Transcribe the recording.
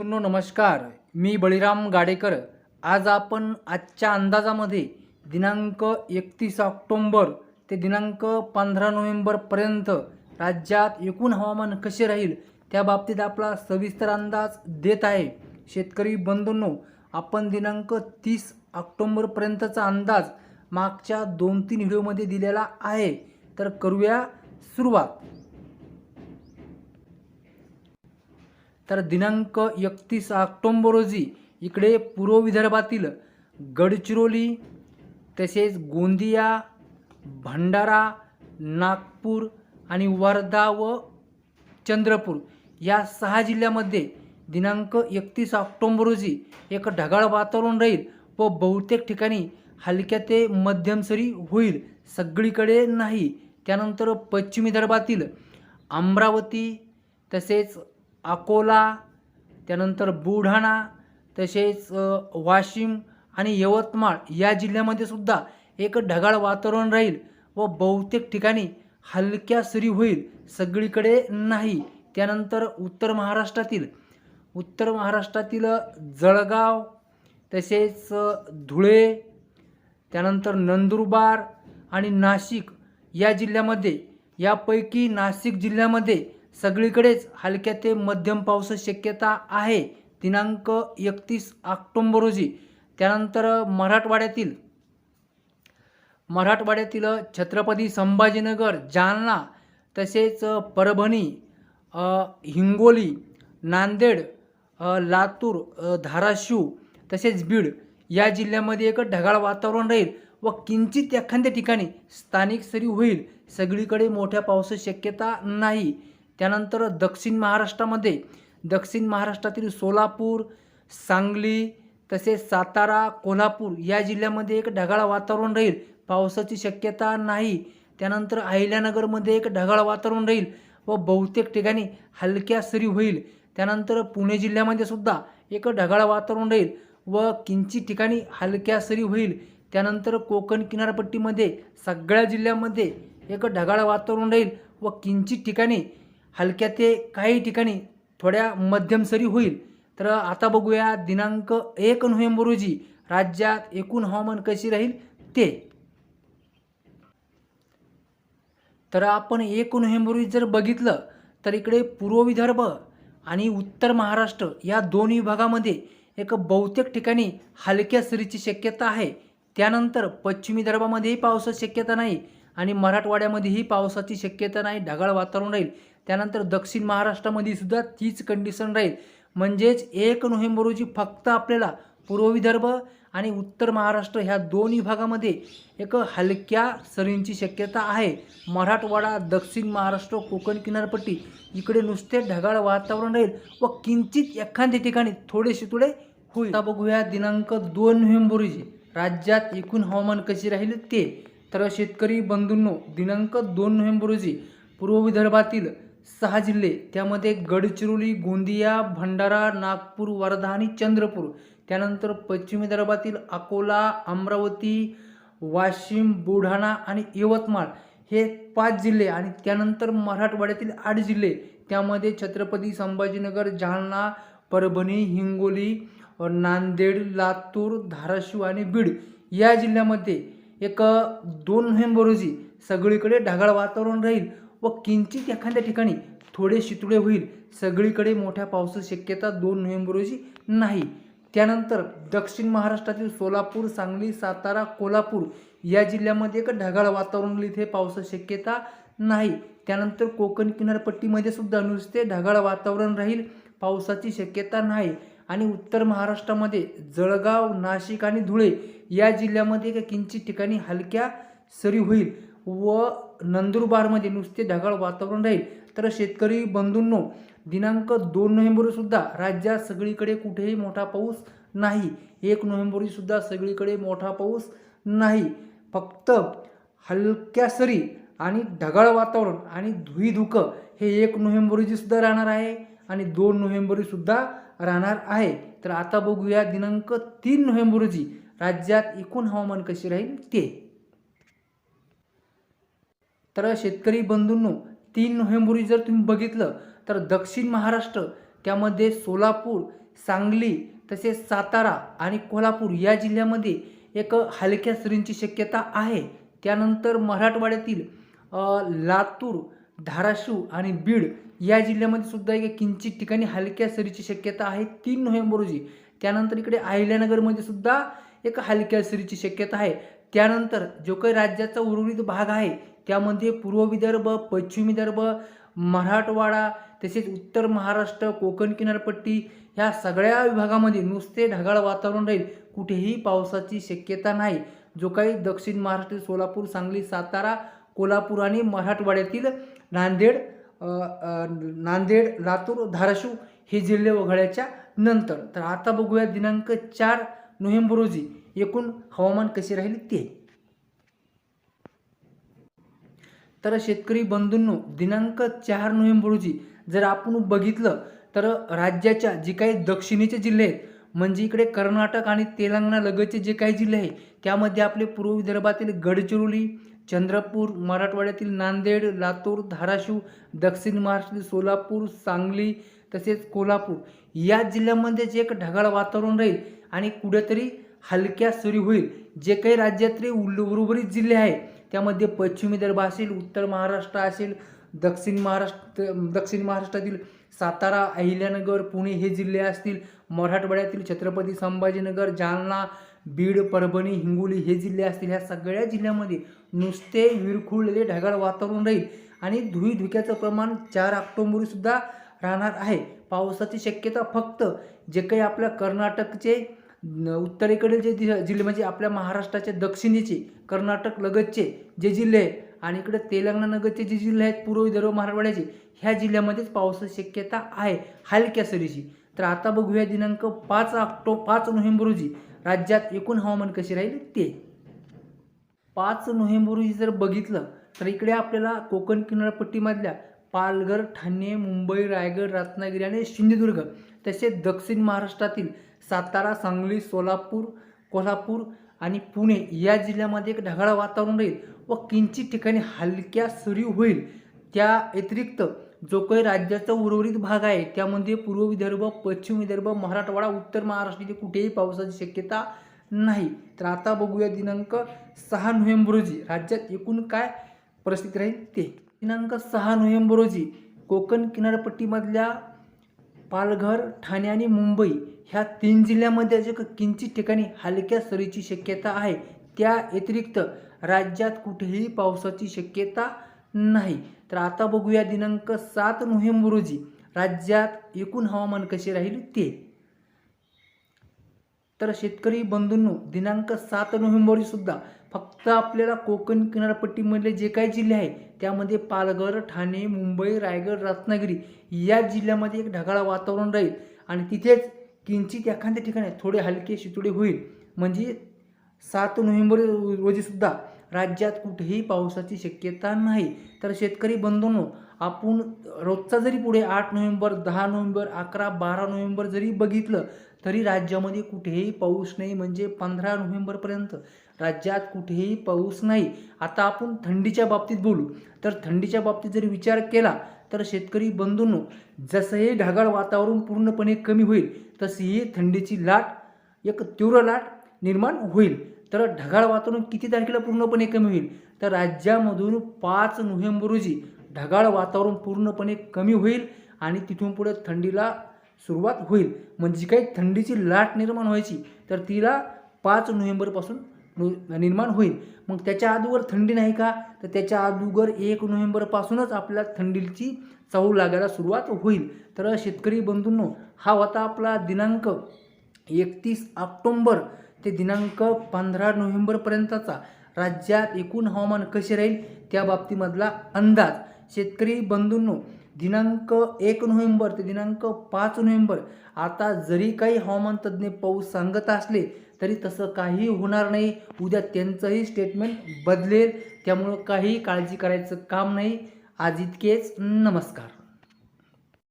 मित्रांनो नमस्कार. मी बळीराम गाडेकर. आज आपण आजच्या अंदाजामध्ये दिनांक एकतीस ऑक्टोंबर ते दिनांक पंधरा नोव्हेंबरपर्यंत राज्यात एकूण हवामान कसे राहील त्या बाबतीत आपला सविस्तर अंदाज देत आहे. शेतकरी बंधूंनो आपण दिनांक तीस ऑक्टोंबरपर्यंतचा अंदाज मागच्या दोन तीन व्हिडिओमध्ये दिलेला आहे. तर करूया सुरुवात. तर दिनांक एकतीस ऑक्टोंबर रोजी इकडे पूर्व विदर्भातील गडचिरोली तसेच गोंदिया भंडारा नागपूर आणि वर्धा व चंद्रपूर या सहा जिल्ह्यामध्ये दिनांक एकतीस ऑक्टोंबर रोजी एक ढगाळ वातावरण राहील व बहुतेक ठिकाणी हलक्या ते मध्यम सरी होईल. सगळीकडे नाही. त्यानंतर पश्चिम विदर्भातील अमरावती तसेच अकोला त्यानंतर बुलढाणा तसेच वाशिम आणि यवतमाळ या जिल्ह्यामध्ये सुद्धा एक ढगाळ वातावरण राहील व बहुतेक ठिकाणी हलक्या सरी होईल. सगळीकडे नाही. त्यानंतर उत्तर महाराष्ट्रातील उत्तर महाराष्ट्रातील जळगाव तसेच धुळे त्यानंतर नंदुरबार आणि नाशिक या जिल्ह्यामध्ये यापैकी नाशिक जिल्ह्यामध्ये सगळीकडेच हलक्या ते मध्यम पावसाची शक्यता आहे. दिनांक एकतीस ऑक्टोंबर रोजी. त्यानंतर मराठवाड्यातील मराठवाड्यातील छत्रपती संभाजीनगर जालना तसेच परभणी हिंगोली नांदेड लातूर धाराशिव तसेच बीड या जिल्ह्यामध्ये एक ढगाळ वातावरण राहील व किंचित एखाद्या ठिकाणी स्थानिक सरी होईल. सगळीकडे मोठ्या पावसाची शक्यता नाही. त्यानंतर दक्षिण महाराष्ट्रामध्ये दक्षिण महाराष्ट्रातील सोलापूर सांगली तसेच सातारा कोल्हापूर या जिल्ह्यामध्ये एक ढगाळ वातावरण राहील. पावसाची शक्यता नाही. त्यानंतर अहिल्यानगरमध्ये एक ढगाळ वातावरण राहील व बहुतेक ठिकाणी हलक्या सरी होईल. त्यानंतर पुणे जिल्ह्यामध्ये सुद्धा एक ढगाळ वातावरण राहील व किंचित ठिकाणी हलक्या सरी होईल. त्यानंतर कोकण किनारपट्टीमध्ये सगळ्या जिल्ह्यामध्ये एक ढगाळ वातावरण राहील व किंचित ठिकाणी हलक्या ते काही ठिकाणी थोड्या मध्यम सरी होईल. तर आता बघूया दिनांक एक नोव्हेंबर रोजी राज्यात एकूण हवामान कशी राहील ते. तर आपण एक नोव्हेंबर रोजी जर बघितलं तर इकडे पूर्व विदर्भ आणि उत्तर महाराष्ट्र या दोन विभागामध्ये एक बहुतेक ठिकाणी हलक्या सरीची शक्यता आहे. त्यानंतर पश्चिम विदर्भामध्येही पावसाची शक्यता नाही आणि मराठवाड्यामध्येही पावसाची शक्यता नाही. ढगाळ वातावरण राहील. त्यानंतर दक्षिण महाराष्ट्रामध्ये सुद्धा तीच कंडिशन राहील. म्हणजेच एक नोव्हेंबर रोजी फक्त आपल्याला पूर्व विदर्भ आणि उत्तर महाराष्ट्र ह्या दोन विभागामध्ये एक हलक्या सरींची शक्यता आहे. मराठवाडा दक्षिण महाराष्ट्र कोकण किनारपट्टी इकडे नुसते ढगाळ वातावरण राहील व किंचित एखाद्या ठिकाणी थोडेसे थोडे होईल. आता बघूया दिनांक दोन नोव्हेंबर रोजी राज्यात एकूण हवामान कसे राहील ते. तर शेतकरी बंधूंनो दिनांक दोन नोव्हेंबर रोजी पूर्व विदर्भातील सहा जिल्हे त्यामध्ये गडचिरोली गोंदिया भंडारा नागपूर वर्धा आणि चंद्रपूर. त्यानंतर पश्चिम विदर्भातील अकोला अमरावती वाशिम बुलढाणा आणि यवतमाळ हे पाच जिल्हे आणि त्यानंतर मराठवाड्यातील आठ जिल्हे. त्यामध्ये छत्रपती संभाजीनगर जालना परभणी हिंगोली नांदेड लातूर धाराशिव आणि बीड या जिल्ह्यामध्ये एक दोन नोव्हेंबर रोजी सगळीकडे ढगाळ वातावरण राहील. व किंचित एखाद्या ठिकाणी थोडे शितुळे होईल. सगळीकडे मोठ्या पावसाची शक्यता दोन नोव्हेंबर रोजी नाही. त्यानंतर दक्षिण महाराष्ट्रातील सोलापूर सांगली सातारा कोल्हापूर या जिल्ह्यामध्ये एक ढगाळ वातावरण इथे पावसाची शक्यता नाही. त्यानंतर कोकण किनारपट्टीमध्ये सुद्धा नुसते ढगाळ वातावरण राहील. पावसाची शक्यता नाही. आणि उत्तर महाराष्ट्रामध्ये जळगाव नाशिक आणि धुळे या जिल्ह्यामध्ये एक किंचित ठिकाणी हलक्या सरी होईल. व नंदुरबारमध्ये नुसते ढगाळ वातावरण राहील. तर शेतकरी बंधूंनो दिनांक दोन नोव्हेंबरसुद्धा राज्यात सगळीकडे कुठेही मोठा पाऊस नाही. एक नोव्हेंबरसुद्धा सगळीकडे मोठा पाऊस नाही. फक्त हलक्या सरी आणि ढगाळ वातावरण आणि धुईधुकं हे एक नोव्हेंबर सुद्धा राहणार आहे आणि दोन नोव्हेंबरसुद्धा राहणार आहे. तर आता बघूया दिनांक तीन नोव्हेंबर रोजी राज्यात एकूण हवामान कसे राहील ते. तर शेतकरी बंधूंनो तीन नोव्हेंबर जर तुम्ही बघितलं तर दक्षिण महाराष्ट्र त्यामध्ये सोलापूर सांगली तसेच सातारा आणि कोल्हापूर या जिल्ह्यामध्ये एक हलक्या सरींची शक्यता आहे. त्यानंतर मराठवाड्यातील लातूर धाराशिव आणि बीड या जिल्ह्यामध्ये सुद्धा एक किंचित ठिकाणी हलक्या सरीची शक्यता आहे तीन नोव्हेंबर रोजी. त्यानंतर इकडे अहिल्यानगरमध्ये सुद्धा एक हलक्या सरीची शक्यता आहे. त्यानंतर जो काही राज्याचा उर्वरित भाग आहे त्यामध्ये पूर्व विदर्भ पश्चिम विदर्भ मराठवाडा तसेच उत्तर महाराष्ट्र कोकण किनारपट्टी ह्या सगळ्या विभागामध्ये नुसते ढगाळ वातावरण राहील. कुठेही पावसाची शक्यता नाही. जो काही दक्षिण महाराष्ट्र सोलापूर सांगली सातारा कोल्हापूर आणि मराठवाड्यातील नांदेड नांदेड लातूर धाराशिव हे जिल्हे वगळ्याच्या नंतर. तर आता बघूया दिनांक चार नोव्हेंबर रोजी एकूण हवामान कसे राहील ते. तर शेतकरी बंधूंनो दिनांक चार नोव्हेंबर रोजी जर आपण बघितलं तर राज्याच्या जे काही दक्षिणेचे जिल्हे आहेत म्हणजे इकडे कर्नाटक आणि तेलंगणा लगतचे जे काही जिल्हे आहे त्यामध्ये आपले पूर्व विदर्भातील गडचिरोली चंद्रपूर मराठवाड्यातील नांदेड लातूर धाराशिव दक्षिण महाराष्ट्रातील सोलापूर सांगली तसेच कोल्हापूर. या जिल्ह्यामध्ये जे एक ढगाळ वातावरण राहील आणि कुठेतरी हलक्या सुरी होईल. जे काही राज्यातले उल- उर्वरित जिल्हे आहे त्यामध्ये पश्चिम विदर्भ असेल उत्तर महाराष्ट्र असेल दक्षिण महाराष्ट्र दक्षिण महाराष्ट्रातील सातारा अहिल्यानगर पुणे हे जिल्हे असतील मराठवाड्यातील छत्रपती संभाजीनगर जालना बीड परभणी हिंगोली हे जिल्हे असतील. ह्या सगळ्या जिल्ह्यामध्ये नुसते विरखुळलेले ढगाळ वातावरण राहील आणि धुई धुक्याचं प्रमाण चार ऑक्टोंबरसुद्धा राहणार आहे. पावसाची शक्यता फक्त जे काही आपल्या कर्नाटकचे उत्तरेकडील जे जिल्हे म्हणजे आपल्या महाराष्ट्राच्या दक्षिणेचे कर्नाटक लगतचे जे जिल्हे आहेत आणि इकडे तेलंगणानगरचे जे जिल्हे आहेत पूर्व विदर्भ मराठवाड्याचे ह्या जिल्ह्यामध्येच पावसाची शक्यता आहे हलक्या सरीची. तर आता बघूया दिनांक पाच ऑक्टो पाच नोव्हेंबर रोजी राज्यात एकूण हवामान कसे राहील ते. पाच नोव्हेंबर रोजी जर बघितलं तर इकडे आपल्याला कोकण किनारपट्टीमधल्या पालघर ठाणे मुंबई रायगड रत्नागिरी आणि सिंधुदुर्ग तसेच दक्षिण महाराष्ट्रातील सातारा सांगली सोलापूर कोल्हापूर आणि पुणे या जिल्ह्यामध्ये एक ढगाळ वातावरण राहील व किंचित ठिकाणी हलक्या सरी होईल. त्या व्यतिरिक्त जो काही राज्याचा उर्वरित भाग आहे त्यामध्ये पूर्व विदर्भ पश्चिम विदर्भ मराठवाडा उत्तर महाराष्ट्र इथे कुठेही पावसाची शक्यता नाही. तर आता बघूया दिनांक सहा नोव्हेंबर रोजी. राज्यात एकूण काय परिस्थिती राहील ते. दिनांक सहा नोव्हेंबर रोजी कोकण किनारपट्टीमधल्या पालघर ठाणे आणि मुंबई ह्या तीन जिल्ह्यामध्ये जे किंचित ठिकाणी हलक्या सरीची शक्यता आहे. त्या व्यतिरिक्त राज्यात कुठेही पावसाची शक्यता नाही. तर आता बघूया दिनांक सात नोव्हेंबर रोजी राज्यात एकूण हवामान कसे राहील ते. तर शेतकरी बंधूंनो दिनांक सात नोव्हेंबर सुद्धा फक्त आपल्याला कोकण किनारपट्टीमधले जे काही जिल्हे आहेत त्यामध्ये पालघर ठाणे मुंबई रायगड रत्नागिरी या जिल्ह्यामध्ये एक ढगाळ वातावरण राहील आणि तिथेच किंचित एखाद्या ठिकाणी थोडे हलके शितोडे होईल. म्हणजे सात नोव्हेंबर रोजीसुद्धा राज्यात कुठेही पावसाची शक्यता नाही. तर शेतकरी बंधूंनो आपण रोजचा जरी पुढे आठ नोव्हेंबर दहा नोव्हेंबर अकरा बारा नोव्हेंबर जरी बघितलं तरी राज्यामध्ये कुठेही पाऊस नाही म्हणजे पंधरा नोव्हेंबरपर्यंत राज्यात कुठेही पाऊस नाही. आता आपण थंडीच्या बाबतीत बोलू. तर थंडीच्या बाबतीत जरी विचार केला तर शेतकरी बंधूंनो जसं हे ढगाळ वातावरण पूर्णपणे कमी होईल तशी ही थंडीची लाट एक तीव्र लाट निर्माण होईल. तर ढगाळ वातावरण किती तारखेला पूर्णपणे कमी होईल? तर राज्यामधून पाच नोव्हेंबर रोजी ढगाळ वातावरण पूर्णपणे कमी होईल आणि तिथून पुढे थंडीला सुरुवात होईल. म्हणजे काही थंडीची लाट निर्माण व्हायची तर तिला पाच नोव्हेंबरपासून निर्माण होईल. मग त्याच्या अगोदर थंडी नाही का? तर त्याच्या अगोदर एक नोव्हेंबरपासूनच आपल्या थंडीची चाहू लागायला सुरुवात होईल. तर शेतकरी बंधूंनो हा होता आपला दिनांक एकतीस ऑक्टोंबर. ते दिनांक पंधरा नोव्हेंबरपर्यंतचा. राज्यात एकूण हवामान कसे राहील? त्या बाबतीमधला अंदाज. शेतकरी बंधूंनो दिनांक एक नोव्हेंबर ते दिनांक पाच नोव्हेंबर आता जरी काही हवामान तज्ज्ञ पाऊस सांगत असले तरी तसं काही होणार नाही. उद्या त्यांचंही स्टेटमेंट बदलेल. त्यामुळं काही काळजी करायचं काम नाही. आज इतकेच. नमस्कार.